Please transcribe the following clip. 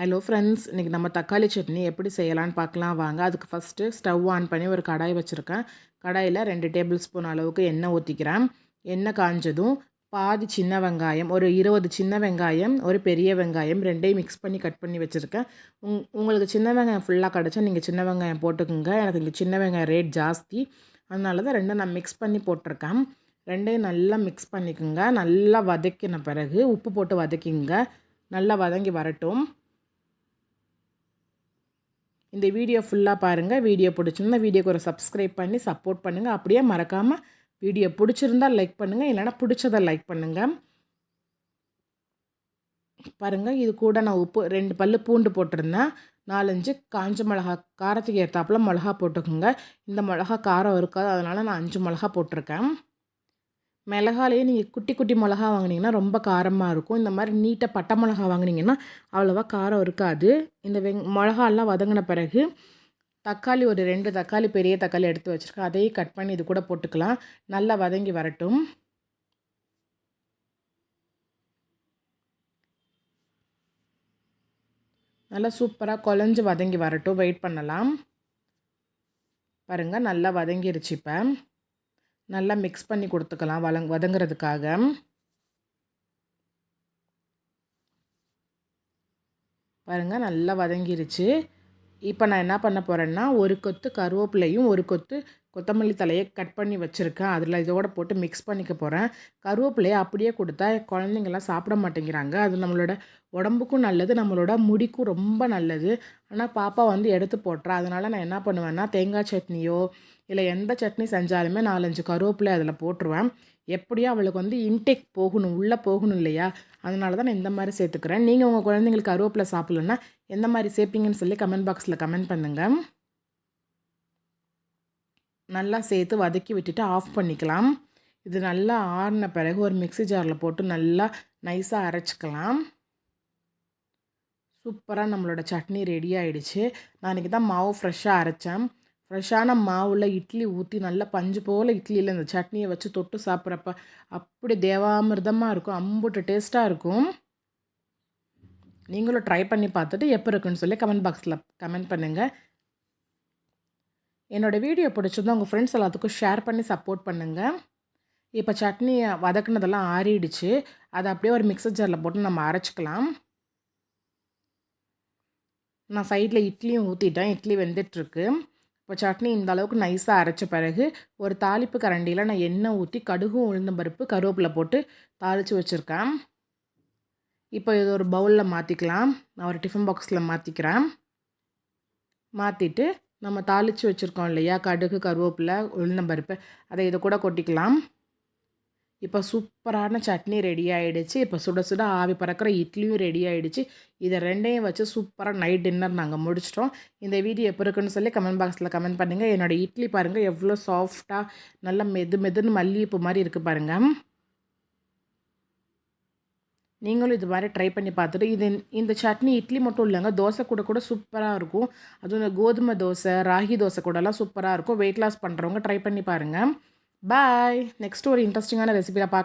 Hello friends இன்றைக்கி நம்ம தக்காளி சட்னி எப்படி செய்யலான்னு பார்க்கலாம். வாங்க அதுக்கு ஃபஸ்ட்டு ஸ்டவ் ஆன் பண்ணி ஒரு கடாய் வச்சுருக்கேன். கடாயில் ரெண்டு டேபிள் ஸ்பூன் அளவுக்கு எண்ணெய் ஊற்றிக்கிறேன் எண்ணெய் காஞ்சதும் பாதி சின்ன வெங்காயம் ஒரு இருபது சின்ன வெங்காயம் ஒரு பெரிய வெங்காயம் ரெண்டையும் மிக்ஸ் பண்ணி கட் பண்ணி வச்சுருக்கேன். உங் உங்களுக்கு சின்ன வெங்காயம் ஃபுல்லாக கிடச்சா நீங்கள் சின்ன வெங்காயம் போட்டுக்குங்க. எனக்கு இங்கே சின்ன வெங்காயம் ரேட் ஜாஸ்தி. அதனால தான் ரெண்டும் நான் மிக்ஸ் பண்ணி போட்டிருக்கேன். ரெண்டையும் நல்லா மிக்ஸ் பண்ணிக்கோங்க. நல்லா வதக்கின பிறகு உப்பு போட்டு வதக்கிங்க. நல்லா வதங்கி வரட்டும். இந்த வீடியோ ஃபுல்லாக பாருங்கள் வீடியோ பிடிச்சிருந்தா வீடியோக்கு ஒரு சப்ஸ்கிரைப் பண்ணி சப்போர்ட் பண்ணுங்கள் அப்படியே மறக்காமல் வீடியோ பிடிச்சிருந்தால் லைக் பண்ணுங்கள் இல்லைனா பிடிச்சதை லைக் பண்ணுங்கள் பாருங்கள் இது கூட நான் உப்பு ரெண்டு பல் பூண்டு போட்டிருந்தேன். நாலஞ்சு காஞ்ச மிளகா காரத்துக்கு ஏற்றாப்புல மிளகா போட்டுக்கோங்க. இந்த மிளகா காரம் இருக்காது. அதனால் நான் அஞ்சு மிளகா போட்டிருக்கேன். மிளகாலேயே நீங்கள் குட்டி குட்டி மிளகா வாங்கினீங்கன்னா ரொம்ப காரமாக இருக்கும். இந்த மாதிரி நீட்டாக பட்டை மிளகா வாங்கினீங்கன்னா அவ்வளோவா காரம் இருக்காது. இந்த வெங் மிளகாலாம் வதங்கின பிறகு தக்காளி ஒரு ரெண்டு தக்காளி பெரிய தக்காளி எடுத்து வச்சுருக்கேன். அதையும் கட் பண்ணி இது கூட போட்டுக்கலாம். நல்லா வதங்கி வரட்டும். நல்லா சூப்பராக குழஞ்சி வதங்கி வரட்டும். வெயிட் பண்ணலாம். பாருங்கள் நல்லா வதங்கிருச்சு இப்போ. நல்லா மிக்ஸ் பண்ணி கொடுத்துக்கலாம் வளங் வதங்குறதுக்காக. பாருங்கள் நல்லா வதங்கிருச்சு. இப்போ நான் என்ன பண்ண போகிறேன்னா ஒரு கொத்து கருவேப்பிலையும் ஒரு கொத்து கொத்தமல்லி தலையை கட் பண்ணி வச்சுருக்கேன். அதில் இதோட போட்டு மிக்ஸ் பண்ணிக்க போகிறேன் கருவேப்பிலையை அப்படியே கொடுத்தா குழந்தைங்கள்லாம் சாப்பிட மாட்டேங்கிறாங்க. அது நம்மளோட உடம்புக்கும் நல்லது நம்மளோட முடிக்கும் ரொம்ப நல்லது. ஆனால் பாப்பா வந்து எடுத்து போட்டுறா. அதனால் நான் என்ன பண்ணுவேன்னா தேங்காய் சட்னியோ இல்லை எந்த சட்னி செஞ்சாலுமே நாலஞ்சு கருவேப்பிலை அதில் போட்டுருவேன். எப்படியோ அவளுக்கு வந்து இன்டேக் போகணும் உள்ளே போகணும் இல்லையா? அதனால தான் நான் இந்த மாதிரி சேர்த்துக்கிறேன். நீங்கள் உங்கள் குழந்தைங்களுக்கு கருவேப்பிலை சாப்பிட்லன்னா எந்த மாதிரி சேர்ப்பீங்கன்னு சொல்லி கமெண்ட் பாக்ஸில் கமெண்ட் பண்ணுங்கள் நல்லா சேர்த்து வதக்கி விட்டுட்டு ஆஃப் பண்ணிக்கலாம். இது நல்லா ஆறின பிறகு ஒரு மிக்சி ஜாரில் போட்டு நல்லா நைஸாக அரைச்சிக்கலாம். சூப்பராக நம்மளோட சட்னி ரெடி ஆகிடுச்சு நான் இன்றைக்கி தான் மாவு ஃப்ரெஷ்ஷாக அரைச்சேன். ஃப்ரெஷ்ஷான மாவில் இட்லி ஊற்றி நல்லா பஞ்சு போல் இட்லியில் இந்த சட்னியை வச்சு தொட்டு சாப்பிட்றப்ப அப்படி தேவாமிர்தமாக இருக்கும் அம்புட்டு டேஸ்ட்டாக இருக்கும். நீங்களும் ட்ரை பண்ணி பார்த்துட்டு எப்போ இருக்குன்னு சொல்லி கமெண்ட் பாக்ஸில் கமெண்ட் பண்ணுங்கள் என்னோடய வீடியோ பிடிச்சிருந்தா உங்கள் ஃப்ரெண்ட்ஸ் எல்லாத்துக்கும் ஷேர் பண்ணி சப்போர்ட் பண்ணுங்கள் இப்போ சட்னி வதக்குனதெல்லாம் ஆறிடுச்சு. அதை அப்படியே ஒரு மிக்சர் ஜாரில் போட்டு நம்ம அரைச்சிக்கலாம். நான் சைடில் இட்லியும் ஊற்றிட்டேன் இட்லி வெந்துட்டுருக்கு. இப்போ சட்னி இந்த அளவுக்கு நைஸாக அரைச்ச பிறகு ஒரு தாளிப்பு கரண்டியில் நான் எண்ணெய் ஊற்றி கடுகும் உளுந்தம் பருப்பு கருவேப்பிலை போட்டு தாளித்து வச்சுருக்கேன். இப்போ இது ஒரு பவுலில் மாற்றிக்கலாம் நான் ஒரு டிஃபன் பாக்ஸில் மாற்றிக்கிறேன் மாற்றிட்டு நம்ம தாளித்து வச்சுருக்கோம் இல்லையா? கடுகு கருவேப்பிலை உளுந்தம்பருப்பு அதை இதை கூட கொட்டிக்கலாம். இப்போ சூப்பரான சட்னி ரெடி ஆகிடுச்சு இப்போ சுட சுட ஆவி பறக்கிற இட்லியும் ரெடி ஆகிடுச்சு இதை ரெண்டையும் வச்சு சூப்பராக நைட் டின்னர் நாங்கள் முடிச்சிட்டோம். இந்த வீடியோ எப்போ இருக்குன்னு சொல்லி கமெண்ட் பாக்ஸில் கமெண்ட் பண்ணுங்கள் என்னோடய இட்லி பாருங்கள் எவ்வளோ சாஃப்டாக நல்லா மெது மெதுன்னு மல்லிகைப்பூ மாதிரி இருக்குது பாருங்கள் நீங்களும் இது மாதிரி ட்ரை பண்ணி பார்த்துட்டு இது இந்த சட்னி இட்லி மட்டும் இல்லைங்க தோசை கூட கூட சூப்பராக இருக்கும். அதுவும் இந்த கோதுமை தோசை ராகி தோசை கூடலாம் சூப்பராக இருக்கும். வெயிட் லாஸ் பண்ணுறவங்க ட்ரை பண்ணி பாருங்கள் பாய் நெக்ஸ்ட் ஒரு இன்ட்ரெஸ்டிங்கான ரெசிபியில் பார்க்க